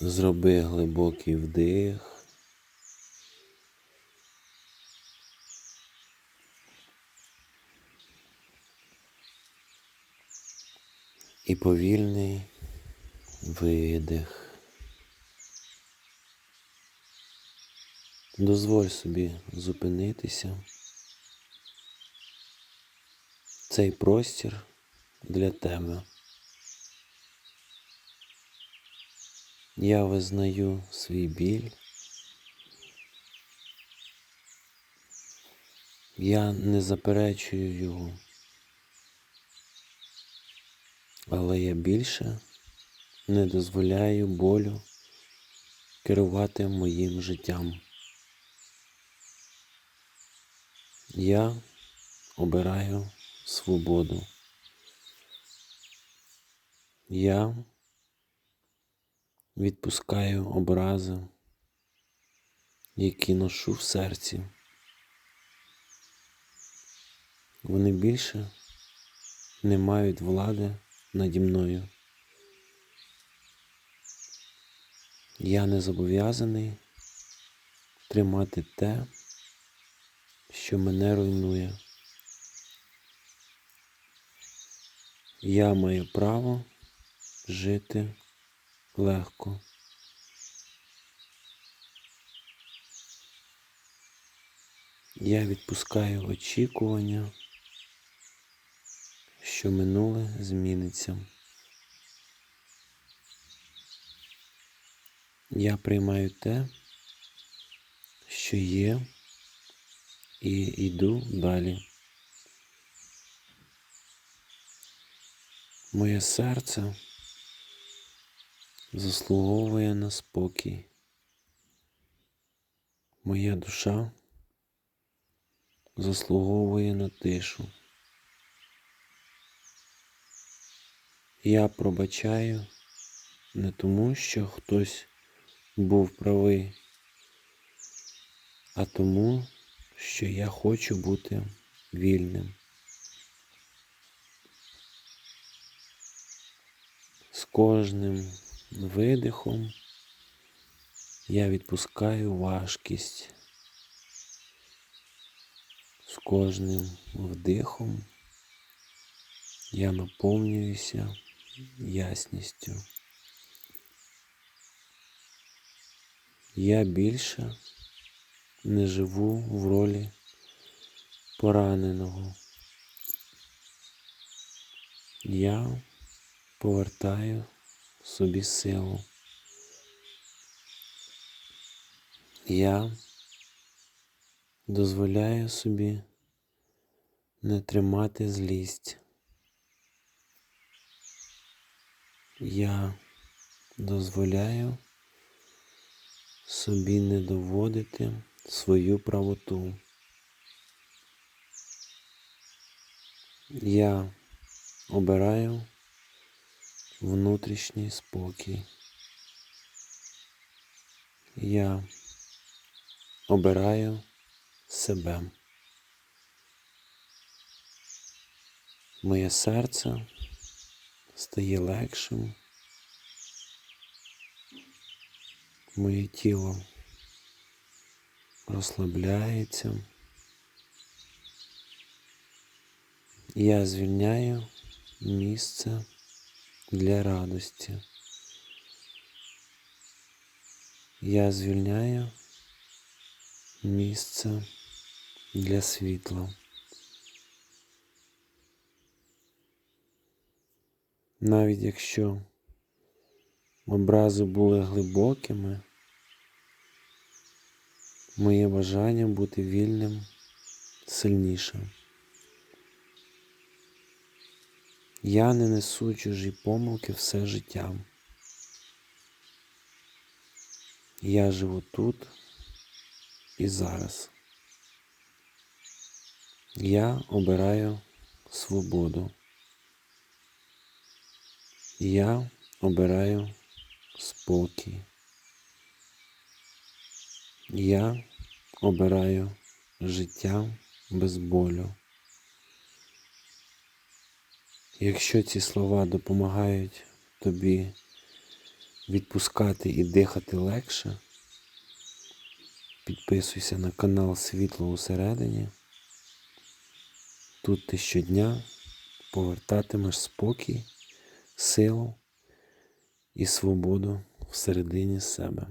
Зроби глибокий вдих. І повільний видих. Дозволь собі зупинитися. Цей простір для тебе. Я визнаю свій біль. Я не заперечую його. Але я більше не дозволяю болю керувати моїм життям. Я обираю свободу. Я відпускаю образи, які ношу в серці. Вони більше не мають влади наді мною. Я не зобов'язаний тримати те, що мене руйнує. Я маю право жити легко. Я відпускаю очікування, що минуле зміниться. Я приймаю те, що є, і йду далі. Моє серце заслуговує на спокій. Моя душа заслуговує на тишу. Я пробачаю не тому, що хтось був правий, а тому, що я хочу бути вільним. З кожним видихом я відпускаю важкість. З кожним вдихом я наповнююся ясністю. Я більше не живу в ролі пораненого. Я повертаю собі силу. Я дозволяю собі не тримати злість. Я дозволяю собі не доводити свою правоту. Я обираю внутрішній спокій. Я обираю себе. Моє серце стає легшим. Моє тіло розслабляється. Я звільняю місце для радості. Я звільняю місце для світла. Навіть якщо образи були глибокими, моє бажання бути вільним сильніше. Я не несу чужі помилки все життя. Я живу тут і зараз. Я обираю свободу. Я обираю спокій. Я обираю життя без болю. Якщо ці слова допомагають тобі відпускати і дихати легше, підписуйся на канал Світло усередині. Тут ти щодня повертатимеш спокій, силу і свободу всередині себе.